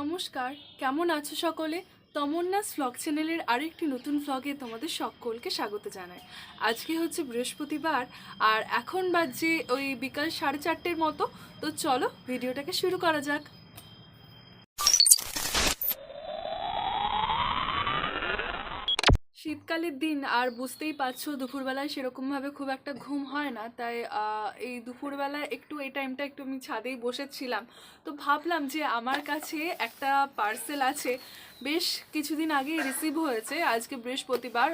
নমস্কার, কেমন আছো সকলে? তমন্নাস ফ্লগ চ্যানেলের আরেকটি নতুন ফ্লগে তোমাদের সকলকে স্বাগত জানাই। আজকে হচ্ছে বৃহস্পতিবার, আর এখন বাজে ওই বিকাল সাড়ে চারটের মতো। তো চলো ভিডিওটাকে শুরু করা যাক। শীতকালের দিন আর বুঝতেই পারছ, দুপুরবেলায় সেরকমভাবে খুব একটা ঘুম হয় না। তাই এই দুপুরবেলায় একটু এই টাইমটা একটু আমি ছাদেই বসেছিলাম। তো ভাবলাম যে আমার কাছে একটা পার্সেল আছে। বেশ কিছুদিন আগে রিসিভ হয়েছে। আজকে বৃহস্পতিবার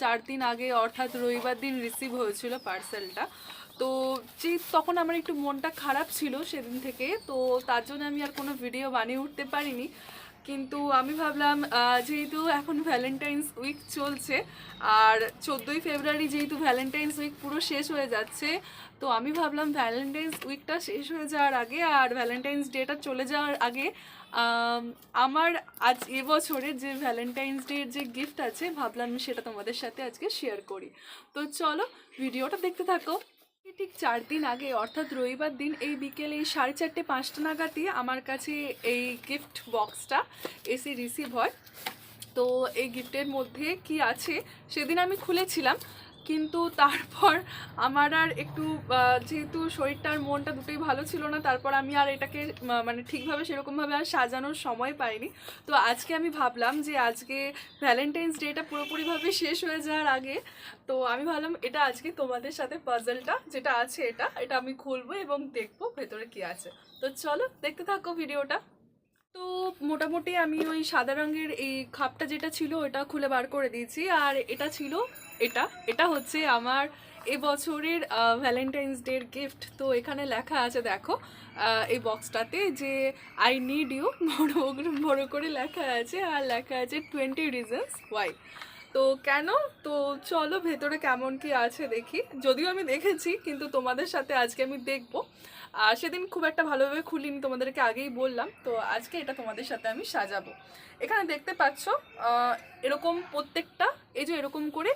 চার দিন আগে অর্থাৎ রবিবার দিন রিসিভ হয়েছিল পার্সেলটা তো যে তখন আমার একটু মনটা খারাপ ছিল সেদিন থেকে। তো তার জন্য আমি আর কোনো ভিডিও বানিয়ে উঠতে পারিনি। কিন্তু আমি ভাবলাম যেহেতু এখন ভ্যালেন্টাইন্স উইক চলছে, আর চোদ্দোই ফেব্রুয়ারি যেহেতু ভ্যালেন্টাইন্স উইক পুরো শেষ হয়ে যাচ্ছে, তো আমি ভাবলাম ভ্যালেন্টাইন্স উইকটা শেষ হয়ে যাওয়ার আগে আর ভ্যালেন্টাইন্স ডেটা চলে যাওয়ার আগে আমার আজ এবছরের যে ভ্যালেন্টাইন্স ডের যে গিফট আছে, ভাবলাম সেটা তোমাদের সাথে আজকে শেয়ার করি। তো চলো, ভিডিওটা দেখতে থাকো। ঠিক চার দিন আগে, অর্থাৎ রবিবার দিন, এই বিকেল এই সাড়ে চারটে পাঁচটা নাগাদই আমার কাছে এই গিফট বক্সটা এসে রিসিভ হয়। তো এই গিফটের মধ্যে কি আছে সেদিন আমি খুলেছিলাম। কিন্তু তারপর আমার আর একটু যেহেতু শরীরটা আর মনটা দুটোই ভালো ছিল না, তারপর আমি আর এটাকে মানে ঠিকভাবে সেরকমভাবে আর সাজানোর সময় পাইনি। তো আজকে আমি ভাবলাম যে আজকে ভ্যালেন্টাইন্স ডেটা পুরোপুরিভাবে শেষ হয়ে যাওয়ার আগে, তো আমি ভাবলাম এটা আজকে তোমাদের সাথে পাজলটা যেটা আছে এটা এটা আমি খুলবো এবং দেখব ভেতরে কি আছে। তো চলো দেখতে থাকো ভিডিওটা। তো মোটামুটি আমি ওই সাদা রঙের এই খাপটা যেটা ছিল ওটা খুলে বার করে দিয়েছি। আর এটা ছিল এটা। এটা হচ্ছে আমার এবছরের ভ্যালেন্টাইন্স ডের গিফট তো এখানে লেখা আছে, দেখো এই বক্সটাতে যে আই নিড ইউ বড় বড় করে লেখা আছে। আর লেখা আছে টোয়েন্টি রিজনস ওয়াই তো কেন? তো চলো ভেতরে কেমন কি আছে দেখি। যদিও আমি দেখেছি, কিন্তু তোমাদের সাথে আজকে আমি দেখব। আর সেদিন খুব একটা ভালোভাবে খুলিনি, তোমাদেরকে আগেই বললাম। তো আজকে এটা তোমাদের সাথে আমি সাজাবো। এখানে দেখতে পাচ্ছ এরকম প্রত্যেকটা, এই যে এরকম করে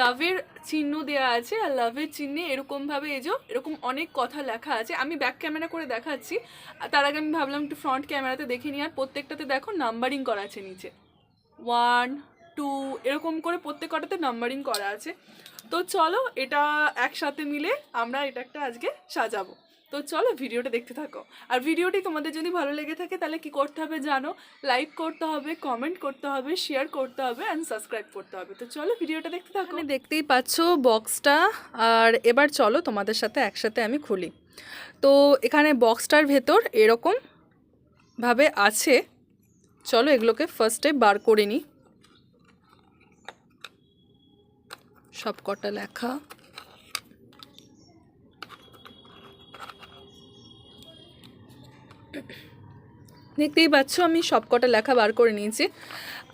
লাভের চিহ্ন দেওয়া আছে, আর লাভের চিহ্নে এরকমভাবে এই যে এরকম অনেক কথা লেখা আছে। আমি ব্যাক ক্যামেরা করে দেখাচ্ছি। তার আগে আমি ভাবলাম একটু ফ্রন্ট ক্যামেরাতে দেখে নিই। আর প্রত্যেকটাতে দেখো নাম্বারিং করা আছে নিচে। ওয়ান টু, এরকম করে প্রত্যেক কটাতে নাম্বারিং করা আছে। তো চলো এটা একসাথে মিলে আমরা এটা একটা আজকে সাজাবো। তো চলো ভিডিওটা দেখতে থাকো। আর ভিডিওটি তোমাদের যদি ভালো লেগে থাকে তাহলে কি করতে হবে জানো? লাইক করতে হবে কমেন্ট করতে হবে শেয়ার করতে হবে অ্যান্ড সাবস্ক্রাইব করতে হবে। তো চলো ভিডিওটা দেখতে থাকো। মানে দেখতেই পাচ্ছ বক্সটা আর এবার চলো তোমাদের সাথে একসাথে আমি খুলি। তো এখানে বক্সটার ভেতর এরকম ভাবে আছে। চলো এগুলোকে ফার্স্টে বার করে নিই সব কটা লেখা। দেখতেই পাচ্ছ আমি সব কটা লেখা বার করে নিয়েছি।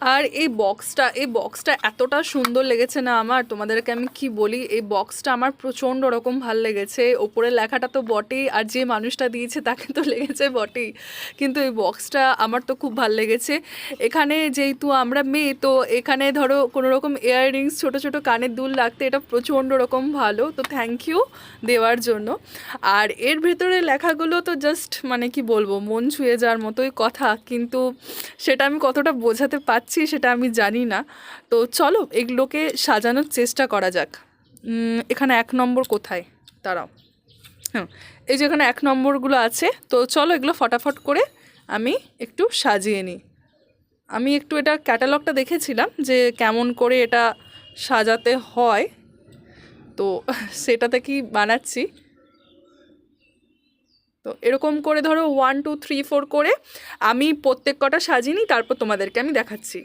আর এই বক্সটা এই বক্সটা এতটা সুন্দর লেগেছে না আমার? তোমাদেরকে আমি কি বলি? এই বক্সটা আমার প্রচণ্ড রকম ভালো লেগেছে। ওপরের লেখাটা তো বটেই, আর যে মানুষটা দিয়েছে তাকে তো লেগেছে বটেই। কিন্তু এই বক্সটা আমার তো খুব ভালো লেগেছে। এখানে যেহেতু আমরা মেয়ে, তো এখানে ধরো কোনো রকম ইয়াররিংস ছোটো ছোটো কানের দুল রাখতে এটা প্রচণ্ড রকম ভালো। তো থ্যাংক ইউ দেওয়ার জন্য। আর এর ভেতরে লেখাগুলো তো জাস্ট মানে কি বলব, মন ছুঁয়ে যাওয়ার মতোই কথা। কিন্তু সেটা আমি কতটা বোঝাতে পারছি সেটা আমি জানি না। তো চলো এগুলোকে সাজানোর চেষ্টা করা যাক। এখানে এক নম্বর কোথায়? দাঁড়াও। হ্যাঁ এই যে এখানে এক নম্বরগুলো আছে, তো চলো এগুলো ফটাফট করে আমি একটু সাজিয়ে নিই। আমি একটু এটা ক্যাটালগটা দেখেছিলাম যে কেমন করে এটা সাজাতে হয়। তো সেটাতে কি বানাচ্ছি? তো এরকম করে ধরো ওয়ান টু থ্রি ফোর করে আমি প্রত্যেক কটা সাজিনি তারপর তোমাদেরকে আমি দেখাচ্ছি।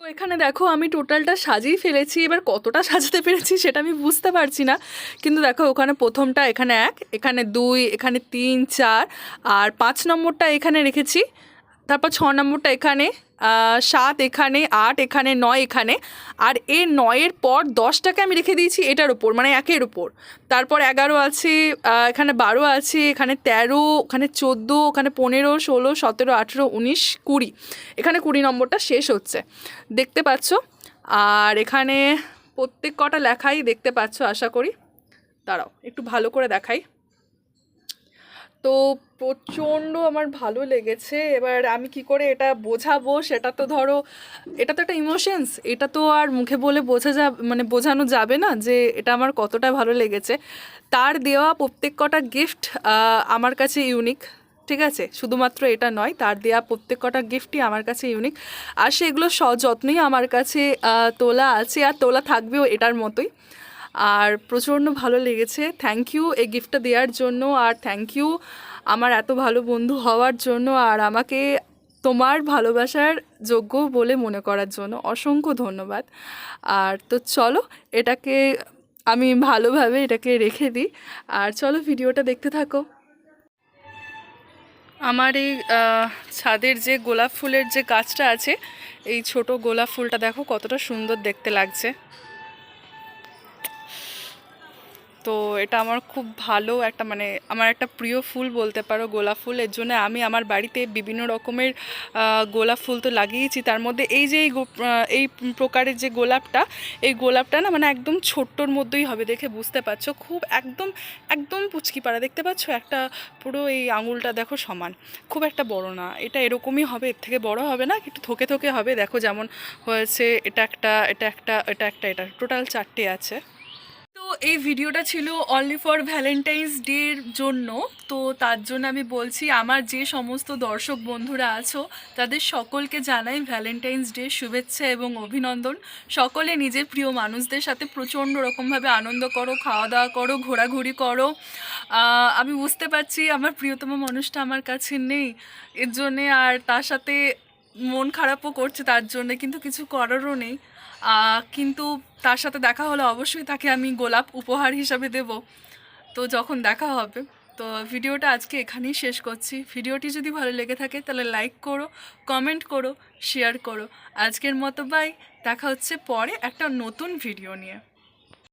তো এখানে দেখো আমি টোটালটা সাজিয়ে ফেলেছি, এবার কতটা সাজাতে পেরেছি সেটা আমি বুঝতে পারছি না। কিন্তু দেখো ওখানে প্রথমটা এখানে এক, এখানে দুই, এখানে তিন, চার, আর পাঁচ নম্বরটা এখানে রেখেছি। তারপর ছ নম্বরটা এখানে সাত এখানে, আট এখানে, নয় এখানে, আর এ নয়ের পর দশটাকে আমি রেখে দিয়েছি এটার উপর মানে একের উপর। তারপর এগারো আছে এখানে বারো আছে, এখানে তেরো, ওখানে চোদ্দ, ওখানে পনেরো, ষোলো, সতেরো, আঠেরো, উনিশ, কুড়ি। এখানে কুড়ি নম্বরটা শেষ হচ্ছে। দেখতে পাচ্ছ? আর এখানে প্রত্যেক কটা লেখাই দেখতে পাচ্ছ, আশা করি। দাঁড়াও, একটু ভালো করে দেখাই। তো প্রচণ্ড আমার ভালো লেগেছে। এবার আমি কি করে এটা বোঝাবো সেটা তো ধরো, এটা তো একটা ইমোশনস এটা তো আর মুখে বলে বোঝা যাবে মানে বোঝানো যাবে না যে এটা আমার কতটা ভালো লেগেছে। তার দেওয়া প্রত্যেক কটা গিফট আমার কাছে ইউনিক ঠিক আছে? শুধুমাত্র এটা নয়, তার দেওয়া প্রত্যেক কটা গিফটই আমার কাছে ইউনিক আর সেগুলো সযত্নই আমার কাছে তোলা আছে, আর তোলা থাকবেও এটার মতোই। আর প্রচণ্ড ভালো লেগেছে। থ্যাংক ইউ এই গিফটটা দেওয়ার জন্য আর থ্যাংক ইউ আমার এত ভালো বন্ধু হওয়ার জন্য আর আমাকে তোমার ভালোবাসার যোগ্য বলে মনে করার জন্য অসংখ্য ধন্যবাদ। আর তো চলো এটাকে আমি ভালোভাবে এটাকে রেখে দিই। আর চলো ভিডিওটা দেখতে থাকো। আমার এই ছাদের যে গোলাপ ফুলের যে গাছটা আছে, এই ছোট গোলাপ ফুলটা দেখো কতটা সুন্দর দেখতে লাগছে। তো এটা আমার খুব ভালো একটা মানে আমার একটা প্রিয় ফুল বলতে পারো, গোলাপ ফুল। এর জন্য আমি আমার বাড়িতে বিভিন্ন রকমের গোলাপ ফুল তো লাগিয়েছি। তার মধ্যে এই যে এই প্রকারের যে গোলাপটা, এই গোলাপটা না মানে একদম ছোট্টর মধ্যেই হবে দেখে বুঝতে পারছ। খুব একদম একদম পুচকি পাড়া দেখতে পাচ্ছো? একটা পুরো এই আঙুলটা দেখো সমান। খুব একটা বড় না। এটা এরকমই হবে, এর থেকে বড় হবে না, একটু থোকে থোকে হবে। দেখো যেমন হয়েছে, এটা একটা এটা একটা এটা একটা, এটা টোটাল চারটে আছে। এই ভিডিওটা ছিল অনলি ফর ভ্যালেন্টাইন্স ডের জন্য। তো তার জন্য আমি বলছি, আমার যে সমস্ত দর্শক বন্ধুরা আছো, তাদের সকলকে জানাই ভ্যালেন্টাইন্স ডে শুভেচ্ছা এবং অভিনন্দন। সকলে নিজের প্রিয় মানুষদের সাথে প্রচণ্ড রকমভাবে আনন্দ করো খাওয়া দাওয়া করো, ঘোরাঘুরি করো। আমি বুঝতে পারছি আমার প্রিয়তম মানুষটা আমার কাছে নেই। এর জন্যে আর তার সাথে মন খারাপও করছে, তার জন্যে কিন্তু কিছু করারও নেই। কিন্তু তার সাথে দেখা হলে অবশ্যই তাকে আমি গোলাপ উপহার হিসাবে দেব। তো যখন দেখা হবে, তো ভিডিওটা আজকে এখানেই শেষ করছি। ভিডিওটি যদি ভালো লেগে থাকে, তাহলে লাইক করো কমেন্ট করো শেয়ার করো। আজকের মতো বাই দেখা হচ্ছে পরে একটা নতুন ভিডিও নিয়ে।